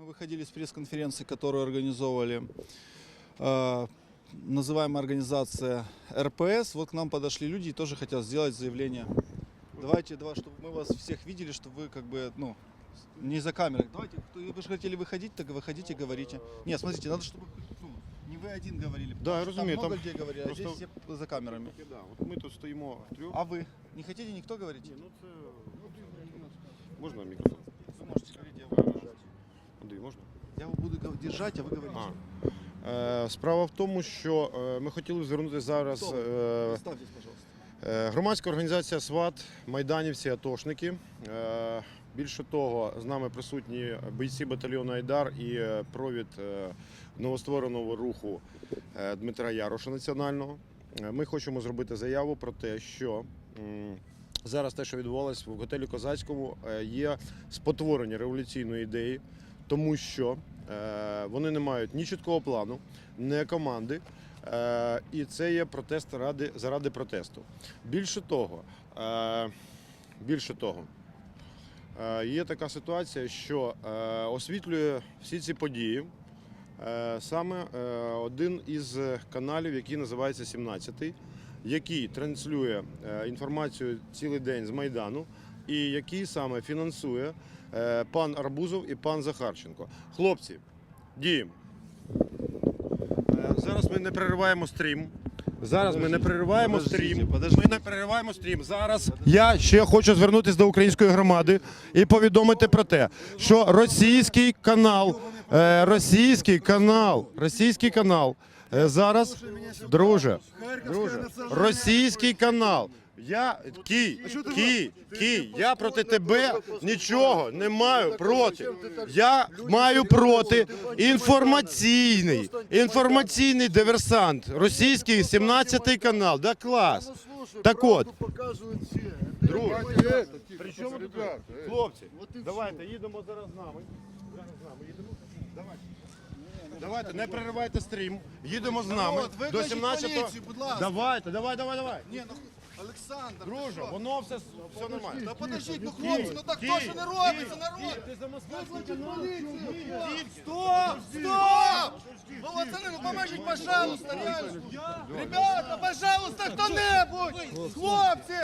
Мы выходили с пресс-конференции, которую организовывали э, называемая организация РПС. Вот к нам подошли люди и тоже хотят сделать заявление. Давайте, давай, чтобы мы вас всех видели, чтобы вы как бы, ну, не за камерой. Давайте, кто- вы же хотели выходить, так выходите, говорите. Нет, смотрите, надо, чтобы ну, не вы один говорили. потому Да, я что разумею, Там много там где говорили, просто- а здесь все за камерами. Да, от ми тут стоїмо втрьох. А вы? Не хотите никто говорить? Ні, ну це можна мікрофон? Вы можете говорить, я буду держать. Андрій, можна? Я буду держать, а вы говорите. А. Е, справа в тому, що е, ми хотіли звернути зараз е, пожалуйста. е, громадська організація СВАТ, майданівці, атошники. Більше того, з нами присутні бійці батальйону Айдар і провід новоствореного руху Дмитра Яроша національного. Ми хочемо зробити заяву про те, що зараз те, що відбувалося в готелі Козацькому, є спотворення революційної ідеї, тому що е, вони не мають ні чіткого плану, ні команди. Е, І це є протест ради, заради протесту. Більше того, е, більше того, є така ситуація, що освітлює всі ці події саме один із каналів, який називається 17 який транслює інформацію цілий день з Майдану, і який саме фінансує пан Арбузов і пан Захарченко. Хлопці, діємо. Е, Зараз ми не перериваємо стрім. Зараз ми не перериваємо стрім. Ми не перериваємо стрім. Зараз я ще хочу звернутися до української громади і повідомити про те, що російський канал, е, російський канал, російський канал е, зараз, друже, друже, російський канал. Я кій, кій, кій, я проти тебе нічого не маю проти. Я маю проти інформаційний, інформаційний диверсант, російський 17 канал. Да клас. Так от, друже, при чому тут хлопці, давайте їдемо зараз з нами. Зараз з нами їдемо. Давайте. Давайте, не переривайте стрім. Їдемо з нами до викличіть 17 поліцію, будь ласка. Давайте, давай, давай, давай. Ну Олександр, Друже, воно все, все нормально. Та подождіть, ну хлопці, ну так то, що не робиться, народ! Ти за Викличте Стоп! Стоп! Володимир, ну поможіть, пожалуйста, реально! Ребята, пожалуйста, хто-небудь! Хлопці!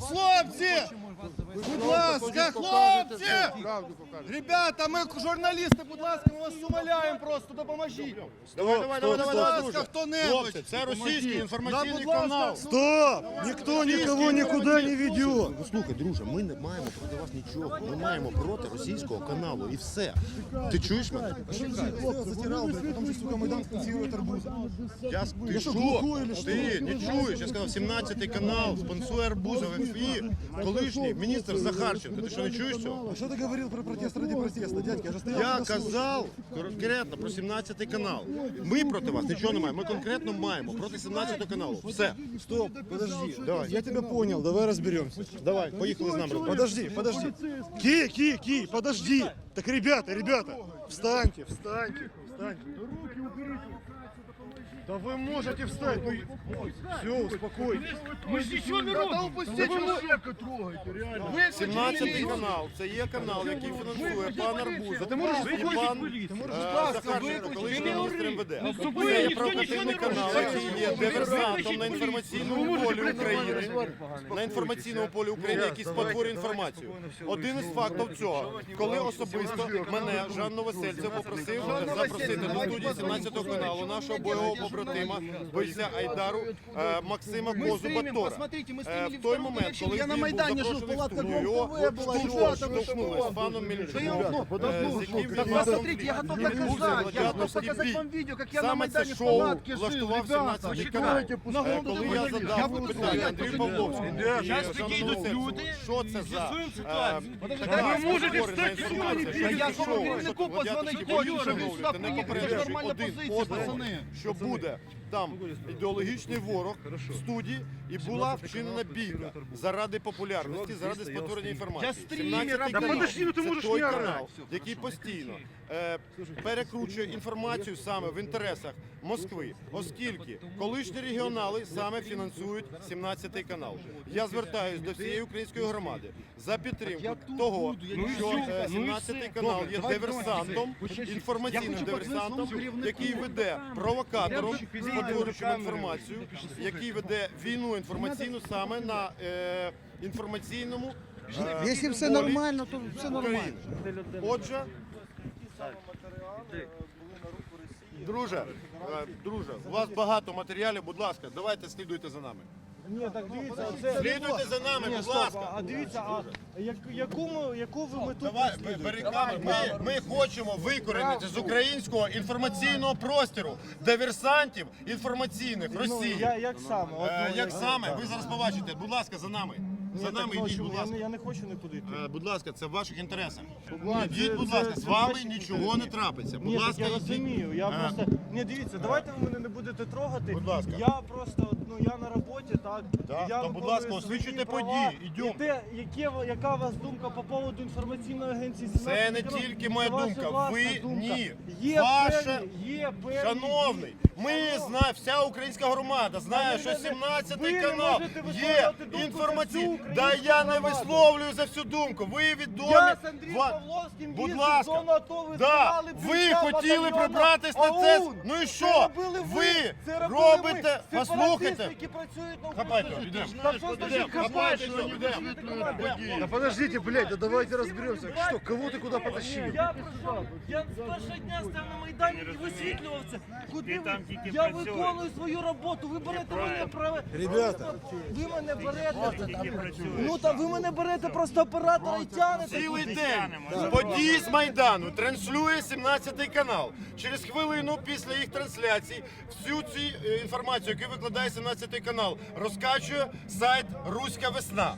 Хлопці! Будь ласка, хлопці! Ребята, ми журналісти, будь ласка, ми вас умоляємо просто, допоможіть! Давай, давай, давай, давай, Будь давай, ласка, хто-небудь! Хлопці, це російський інформаційний Да, канал. Стоп! Никто никого никуда не ведет. Ну слухай, друже, ми не маємо проти вас нічого. Ми маємо проти російського каналу і все. Ти чуєш мене? Блядь, сука, Майдан спонсирует арбуз. Я, ти що? Ти не чуєш? Я сказав, 17 канал, спонсує Арбузов, ФІ, колишній міністр Захарченко. Ти що не чуєш цього? А что ты говорил про протест ради протеста, дядька? Я же стоял Я на казав конкретно про 17 канал. Ми проти вас нічого не маємо. Ми конкретно маємо проти 17 каналу. Все. Стоп, подожди. Давай. Я тебя понял, давай разберемся. Давай, поїхали з нами. Подожди, подожди. Ки, Ки, Ки, подожди. Так, ребята, ребята, встаньте, встаньте, встаньте. Руки уберите. Да вы можете встать. Ну, все, успокойтесь. Мы же ничего не робимо. Да ви человека трогаєте, реально. 17 канал. Це є канал, який фінансує пан Арбузов. Ти можеш і пан е, Захарченко, колишній міністр МВД. Це є провокативний канал, який є диверсантом на інформаційному полі України. На інформаційному полі України, який спотворює інформацію. Один із фактів цього, коли особисто мене Жан Новосельцев попросив запросити до студії 17 каналу нашого бойового побратима, бойця Айдару е, Максима Мы стримим, посмотрите, мы Е, стримили В той вторую момент, коли Я на він був Майдані жив, запрошений в палатка студію, його ГУПВ була, штовхнули, ребята, штовхнули з паном Да я- е, з яким Так посмотрите, я готов. Доказать. Я готов показать вам видео, как я на Саме це Майдане в шоу палатке жил, влаштував ребята. 17 канал. Е, Коли я задав буду питання стоять, Андрію. Павловському, Щас Жану підійдуть Новосельцеву, люди, що це за з'ясуємо ситуацію. ви можете встати сьогодні, я це шоу, керівнику що позвонить, хочу, він сюди попереджуючи Нормальна позиція, пацани. що буде Yeah. Там ідеологічний ворог в студії і була вчинена бійка заради популярності, заради спотворення інформації. 17 Да подожди, ну ти це можеш той не орати. канал, який постійно е, перекручує інформацію саме в інтересах Москви, оскільки колишні регіонали саме фінансують 17 канал. Я звертаюся до всієї української громади за підтримку того, що е, 17 канал є диверсантом, інформаційним диверсантом, який веде провокатором, спотворюючим інформацію, який веде війну інформаційну саме на е, інформаційному. е, Якщо все полі нормально, то все нормально. Отже, друже, е, друже, у вас багато матеріалів, будь ласка, давайте слідуйте за нами. Ні, так дивіться, це... Слідуйте за нами, будь ласка. а дивіться, а як, якому, яку ви мету Давай, переслідуєте? бери камеру. Ми, ми хочемо викорінити з українського інформаційного простору диверсантів інформаційних Ну, Росії. я, як саме? От, Е, ну, Як саме? Ви зараз побачите. Будь ласка, за нами. Ні, За нами ну, йдіть, чому? будь я, ласка. не, я не хочу нікуди йти. Е, Будь ласка, це в ваших інтересах. Йдіть, це- будь це- ласка, це з вами ваші нічого не трапиться. Будь Ні, так ласка, я йдіть. розумію. Я Е, просто ні, дивіться, давайте ви мене не будете трогати. Будь ласка. Я просто от, ну я на роботі, так. Да, я то, будь виконую ласка, свої освічуйте права. події, ідьом. І те, яке, ви- яка у вас думка по поводу інформаційної агенції? Це 17 не каналів, тільки моя це ваша думка. власна Ви- думка. ні. Є Ваша- певні, є певні. Шановний, ми знаємо, вся українська громада знає, що не- 17 ви не канал можете є висловлювати думку за інформаційний. Да я не висловлюю за всю думку. Ви відомі. Я з Андрієм Ва- Павловським Будь їздив ласка. в зону АТО, ви Да, ви бійця хотіли батальйону прибратись на це. ОУН. Ну і Це що? робили ви, це робили робите, ви. послухайте. Які працюють на Хапайте, Україні. йдемо. Та що значить Йдемо, хапайте, хапайте, що йдемо, ви йдемо. висвітлюєте? Да подождите, блядь, да давайте разберемся. Что, кого ты куда потащил? Я прийшов, я з першого дня став на Майдані і висвітлював це. Куди ви? там тільки Я працюєш. виконую свою роботу, ви берете мене праве. Ребята. Ви мене берете. Ну та ви мене берете просто оператора і тянете. Цілий день події з Майдану транслює 17 канал. Через хвилину після їх трансляцій всю цю е, інформацію, яку викладає 17 канал, розкачує сайт Руська весна.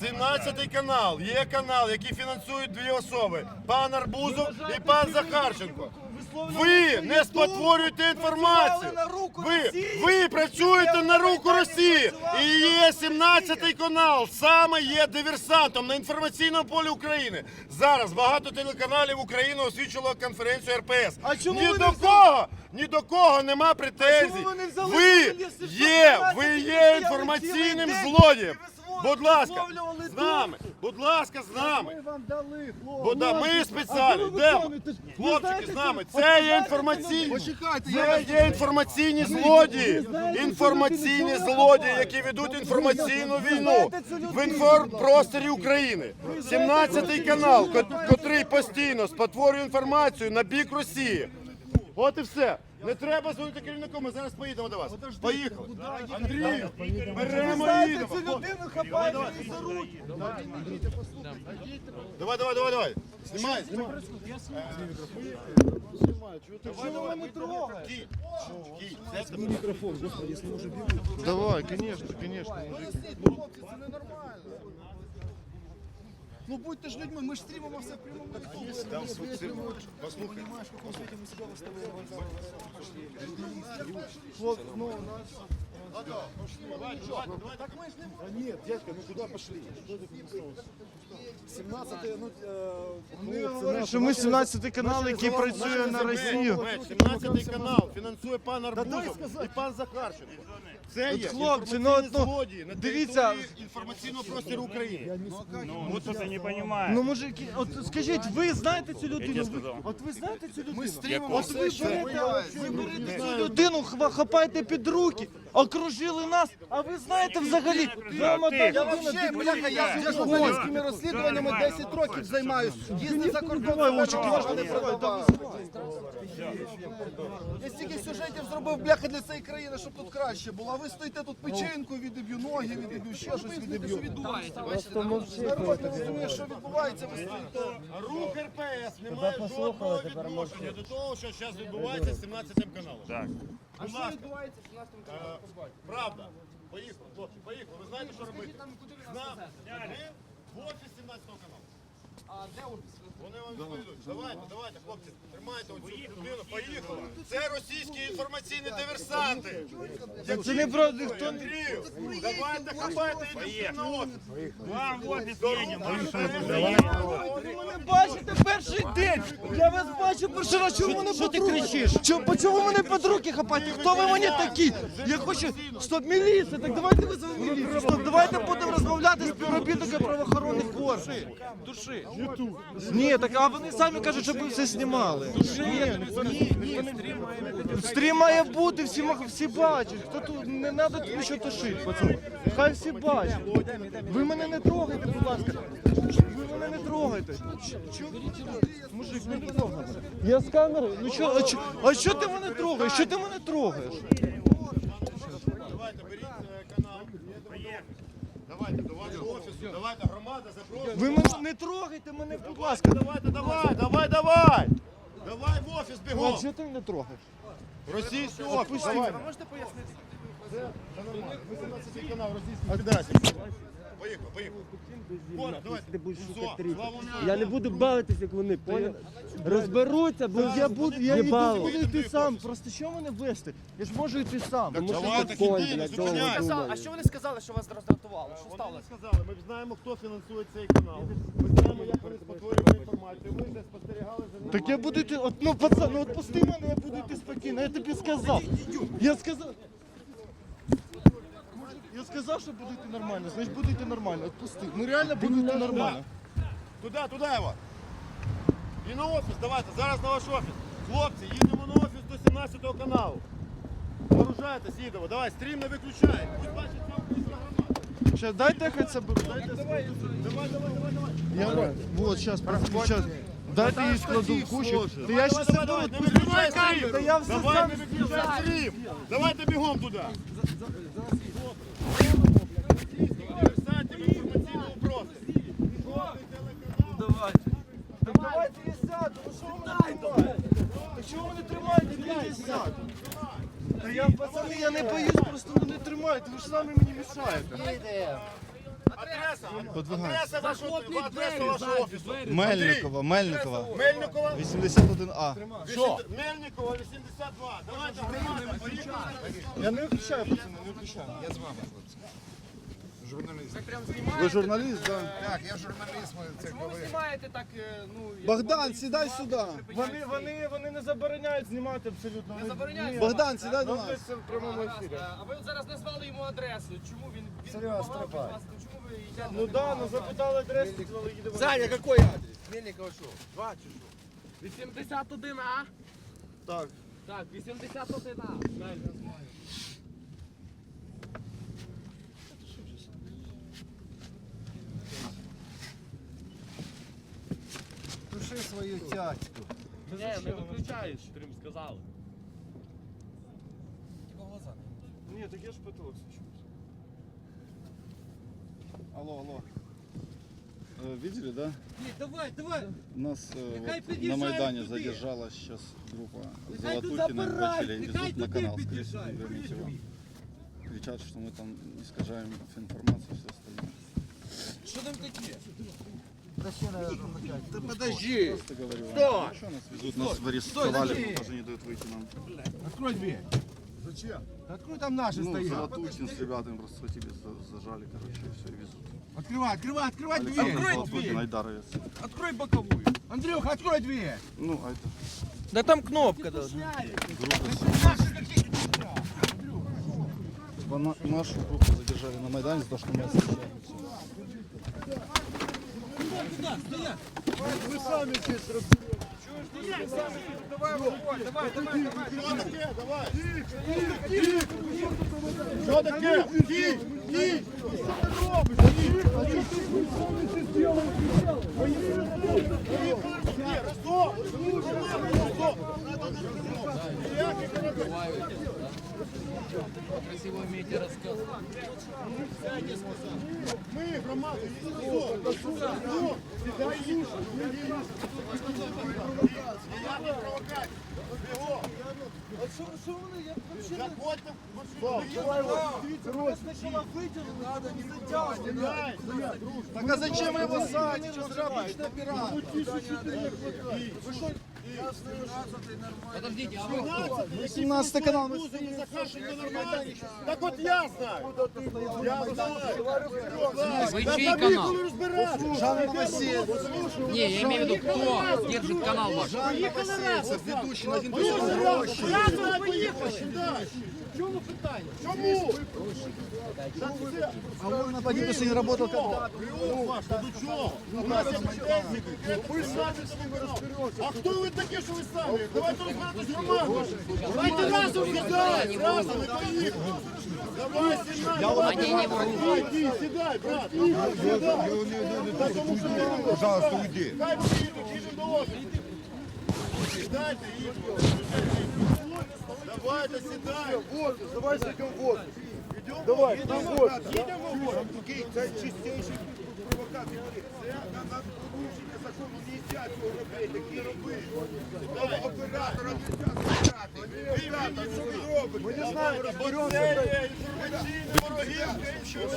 17 канал є канал, який фінансують дві особи: пан Арбузов і пан Захарченко. Ви не спотворюєте інформацію. Ви, ви працюєте на руку Росії. І є 17 канал, саме є диверсантом на інформаційному полі України. Зараз багато телеканалів України освічило конференцію РПС. А чому ні до кого, ні до кого нема претензій. ви є, ви є інформаційним злодієм. Будь ласка, з нами, будь ласка, з нами. Ми вам дали, Бо да, ми спеціально йдемо. Хлопчики з нами. Це є інформаційні. Це є інформаційні злодії. Інформаційні злодії, які ведуть інформаційну війну в інформпросторі України. 17 канал, ко- котрий постійно спотворює інформацію на бік Росії. От і все. Не треба дзвонити керівнику, ми зараз поїдемо до вас. Поїхали. Андрій, беремо і їдемо. цю людину хапаєте за руки. Давай, давай, давай, давай. Знімай, знімай. Чого ви мене трогаєте? Кій, кій, це тебе. Давай, конечно, конечно. Ну будьте ж людьми, ми ж стрімимо все в прямому Послухай. Нет, дядька, ну куда пошли? Что принесешь? 17 ну, Вони говорять, що ми 17 канал, який працює на Росію. Меч, 17 канал фінансує пан Арбузов і пан Захарченко. Це є хлопці, ну, інформаційні ну, злодії на дивіться. території інформаційного простору України. Ну, вот это не понимаю. Ну, мужики, от скажіть, ви знаєте цю людину? Ви- сказав. От ви знаєте цю людину? стрімимо От ви берете, ви берете цю людину, хва- хапаєте під руки, окружили нас, а ви знаєте взагалі, вам одна Я людина бляха, я руки. я журналістськими розслідуваннями 10 років займаюсь. Їздив за кордон, не продавав. Я стільки сюжетів зробив, бляха, для цієї країни, щоб тут краще було. А ви стоїте тут печеньку відіб'ю, ноги відіб'ю, ще щось відіб'ю. Народ не розуміє, що відбувається, ви стоїте. Рух РПС не має жодного відношення до того, що зараз відбувається з 17 каналом. Так. Будь ласка. Е, Правда. Поїхали, хлопці, поїхали. Ви знаєте, що робити? З нами. Ми в офіс 17 каналу. А де офіс? Вони вам відповідуть. Давайте, давайте, хлопці, тримайте оцю людину, поїхали. Це російські інформаційні диверсанти. Це не про ніхто не Андрію, давайте хапайте і на офіс. Вам в офис едем. Ви мене бачите перший день! Я вас бачу перший раз, чому мене ти кричиш? Чому, чому мене під руки хапаєте? Хто ви мені такі? Я хочу... Стоп, міліція, так давайте визовемо міліцію. Стоп, давайте будемо розмовляти з співробітниками правоохоронних органів. Туши. Ні, так а вони самі кажуть, щоб ви все знімали. Стрім має бути, всі, ма- всі бачать. Хто тут, не треба тут нічого тушити, пацани. Хай всі бачать. Ви мене не трогайте, будь ласка. Ви мене не трогайте. Чо- Мужик, не трогай мене. Я з камери. Ну що, а чо, а що ти мене трогаєш? Що ти мене трогаєш? Давайте, беріть е, канал. Давайте вашого офісу, давайте, громада, запрошуйте. Ви мене не трогайте мене, будь ласка. Давайте, давай, давай, давай. Давай в офіс бігом. що ти не трогаєш? Російський офіс, давай. Ви можете пояснити? Це нормально. 18 канал російський Федерації. Поїхали, поїхали. Понял, давайте. Ти будеш шукати трійку. Я не буду бавитись, як вони, поняв? Розберуться, бо Я буду, я Не буду йти сам. Просто що мене вести? Я ж можу йти сам. Що Давайте, конь, блядь, довго Сказали, думає. А що вони сказали, що вас роздратувало? Що Вони не сталося? сказали, ми знаємо, хто фінансує цей канал. Ми знаємо, як вони спотворювали інформацію. Ми вже спостерігали за ним. Так я буду йти, от, ну пацан, ну отпусти мене, я буду йти спокійно, я тобі сказав. Я сказав. Я сказав, що буду йти нормально, значить буду йти нормально, отпусти. Ну реально буду йти нормально. Туди, туди його. І на офіс, давайте, зараз на ваш офіс. Хлопці, їдемо на офіс до 17 каналу. Вооружайтесь, їдемо. Давай, стрім не виключай. Пусть бачить українська громада. Щас, дайте я хоч заберу, дайте Давай, давай, давай, давай. Я, вот, сейчас, сейчас. Дайте її складу в кучу. Та я Давай, заберу, не виключай стрім. Та я все Давай, сам не виключай стрім. Давайте бігом туди. Диверсантів інформаційного простору. Жодний телеканал. Давайте. Так давайте я сяду, ну що ви мене тримаєте? Так чого ви мене тримаєте, дайте я. Та я, пацани, я не боюсь, просто мене тримаєте, ви ж самі мені мішаєте. Адреса. Адреса вашого, адреса вашого офісу. Мельникова, Мельникова, Мельникова. 81А. Що? Мельникова, 82. Давайте, громада, поїхали. Я не виключаю, пацани, не виключаю. Ви журналіст, да? Чому ви знімаєте так, е, ну... як Богдан, вони- сідай сюди. Вони, вони, вони не забороняють знімати абсолютно. Не забороняють? Ні. Богдан, сідай до Ну, нас. це в прямому ефірі. А ви от зараз назвали йому адресу. Чому він... він Серйозно, Чому ви йдете? Ну да, ну запитали адресу, сказали, їдемо. Саня, какой адрес? Мельникова что? 81А? Так. Так, 81А. Туши свою тячку. Не, не виключаєш, Трим сказали. Ні, так я ж питався чомусь. Алло, алло. Э, Видели, да? Давай, давай. Нас э, Нехай вот, на під'їжджають Майдане туди. задержалась сейчас группа Нехай тут Золотухина и забирають, прочие, нехай везут на туди канал, скорее всего, під'їжджають. Грамотева. Кричат, что мы там искажаем информацию и все остальное. Да подожди. Просто Говорю вам. Что нас везут? Нас арестовали, даже не дают выйти нам. Открой дверь. Зачем? Открой там наши Ну, стоят. Золотухин с ребятами просто тебе за- зажали, короче, и все, и везут. Открывай, открывай, открывай Александр дверь. Золотухин, Айдаровец. Открой боковую. Андрюха, открой дверь. Ну, а это Да там кнопка должна. Типа на- нашу группу задержали на Майдане за то, что мы освещаем. Що таке? Давай. Що таке? Кій, кій. Що ти робиш? Кій. Ні, Ростов! Ростов! Ніяких перебив. Ми, громада, ніхто. Ніхто. Сідай їж. Ніяких провокацій. Бігом. що вони? Я взагалі не Заходьте в Так а зачем вы его садите? Что обычно оператор? Подождите, а ви 17 канал. мы Так от я знаю. Я знаю. Ви чий канал? Жан Новосельцев. Не, я имею в виду, кто держит канал ваш? Жанна Новосельцев, ведущий на один Разом поїхали Чому питання? Чому? А он на не работал когда? До чого? У нас є претензії. Ви самі з ними розберетеся. А хто ви такі, що ви самі? Давайте розбиратись громаду. Давайте разом сідай. Разом і поїхали. Давай, сідай. Давай, давай. Іди, сідай, брат. Сідай. Тому що ти Пожалуйста, уйди. Хай поїдуть, їдемо до офісу. Сідайте, їдемо. Давайте, сідай. В офіс, давай зайдемо в офіс. Давай, йдемо в офіс. Їдемо в офіс. Це провокація. Це на на порушення закону не можна цього робити. Такі робити. Оператора не можна Ребята, що ви робите? Ми не знаємо, розберемося. Це інформаційне ворогівка, що ви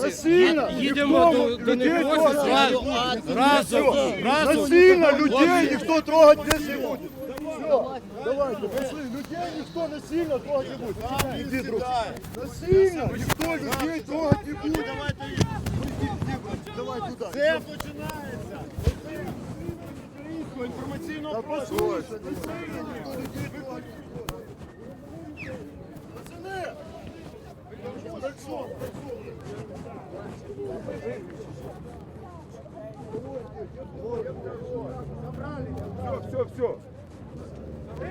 Насильно! Їдемо до, до них офіс разом. Разом. Разом. Насильно людей никто трогать не будет. Все, давайте, пошли. Людей никто насильно трогать не будет. Иди, друг. Насильно никто людей трогать не будет. Давай туда. Це починається. Інформаційного простору. Пацани! Все, все, все. Ты